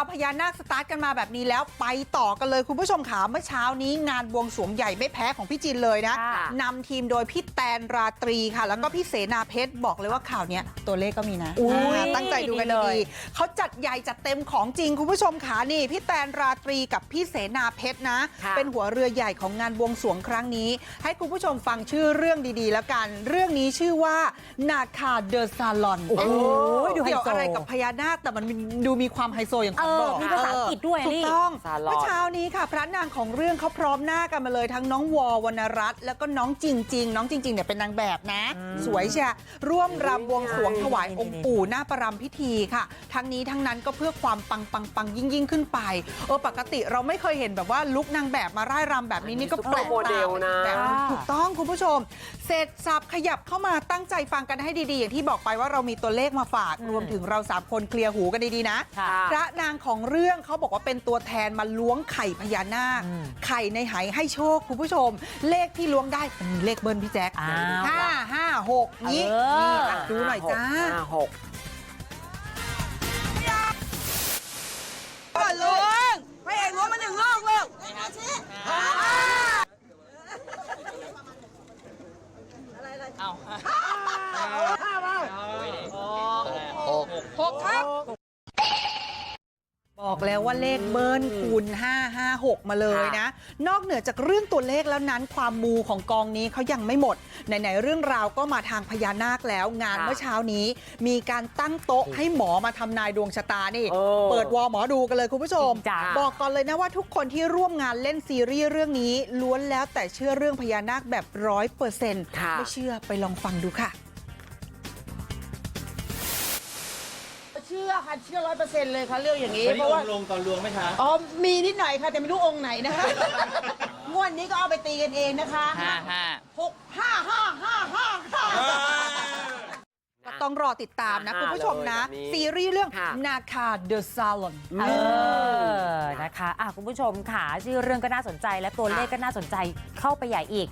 าวพญานาคสตาร์ทกันมาแบบนี้แล้วไปต่อกันเลยคุณผู้ชมขาเมื่อเช้านี้งานบวงสรวงใหญ่ไม่แพ้ของพี่จินเลยนะค่ะนำทีมโดยพี่แตนราตรีค่ะ แล้วก็พี่เสนาเพชรบอกเลยว่าข่าวเนี้ยตัวเลขก็มีนะอุ๊ยอ่าตั้งใจดูกันดีเลยดีๆเขาจัดใหญ่จัดเต็มของจริงคุณผู้ชมขานี่พี่แตนราตรีกับพี่เสนาเพชรนะค่ะเป็นหัวเรือใหญ่ของงานบวงสรวงครั้งนี้ ให้คุณผู้ชมฟังชื่อเรื่องดีๆ แล้วกัน เรื่องนี้ชื่อว่านาคาเดอะซาลอนโอ้โหดูไฮโซเกี่ยวอะไรกับพญานาคแต่มันดูมีความไฮโซอย่างคุณเออบอกมีภาษาอังกฤษด้วยถูนี่กต้องซาลอน เมื่อเช้านี้ค่ะ พระนางของเรื่องเขาพร้อมหน้ากันมาเลยทั้งน้องวอวรรณรัตน์แล้วก็น้องจริงจริงๆน้องจริงๆเนี่ยเป็นนางแบบนะ สวยเชียร่วมรำบวงสรวงถวายองค์ปู่หน้าประรำพิธีค่ะ ทั้งนี้ทั้งนั้นก็เพื่อความปังปังปังยิ่งยิ่งๆขึ้นไปเออปกติเราไม่เคยเห็นแบบว่าลุกนางแบบมาร่ายรำแบบนี้นี่ก็แปลกซุปเปอร์โมเดตาลนะ แบบนึงถูกต้องคุณผู้ชม เสร็จสับขยับเข้ามาตั้งใจฟังกันให้ดีๆ อย่างที่บอกไปว่าเรามีตัวเลขมาฝากอืมรวมถึงเราสามคนเคลียร์หูกันดีๆนะ ค่ะ พระนางของเรื่องเขาบอกว่าเป็นตัวแทนมาล้วงไข่พญานาคอืมไข่ในไหให้โชคคุณผู้ชม เลขที่ล้วงได้มีเลขเบิ้ลพี่แจ๊คอ้าวห้าห้าหกนี้เออนี่อะดูหน่อยจ้าห้าหกก่อนลุงไม่เอกล้วงมาหนึ่งลูกลูกบ อกแล้วว่าเลขเบิ้ลคูณ556มาเลยนะ นอกเหนือจากเรื่องตัวเลขแล้วนั้นความมูของกองนี้เขายังไม่หมด ไหนๆเรื่องราวก็มาทางพญานาคแล้วงานค่ะเมื่อเช้านี้ มีการตั้งโต๊ะให้หมอมาทำนายดวงชะตานี่เออเปิดวอหมอดูกันเลยคุณผู้ชมจริงจังบอกก่อนเลยนะว่าทุกคนที่ร่วมงานเล่นซีรีส์เรื่องนี้ล้วนแล้วแต่เชื่อเรื่องพญานาคแบบร้อยเปอร์เซ็นต์ค่ะไม่เชื่อไปลองฟังดูค่ะ เชื่อค่ะเชื่อร้อยเปอร์เซ็นต์เลยค่ะเรื่องอย่างนี้ วันเพนี้ราะอว่างค์ลงตอนลวงไหมคะ อ๋อมีนิดหน่อยค่ะ แต่ไม่รู้องค์ไหนนะคะงวดนี้ก็เอาไปตีกันเองนะคะห้าห้า หกห้าห้าห้าห้าห้า ก็ต้องรอติดตามนะอ่าคุณผู้ชมนะ เลยแบบนี้ซีรีส์เรื่องค่ะ นาคาเดอะซาลอน เออ นะคะอะคุณผู้ชมค่ะชื่อเรื่องก็น่าสนใจและตัวเลขก็น่าสนใจเข้าไปใหญ่อีก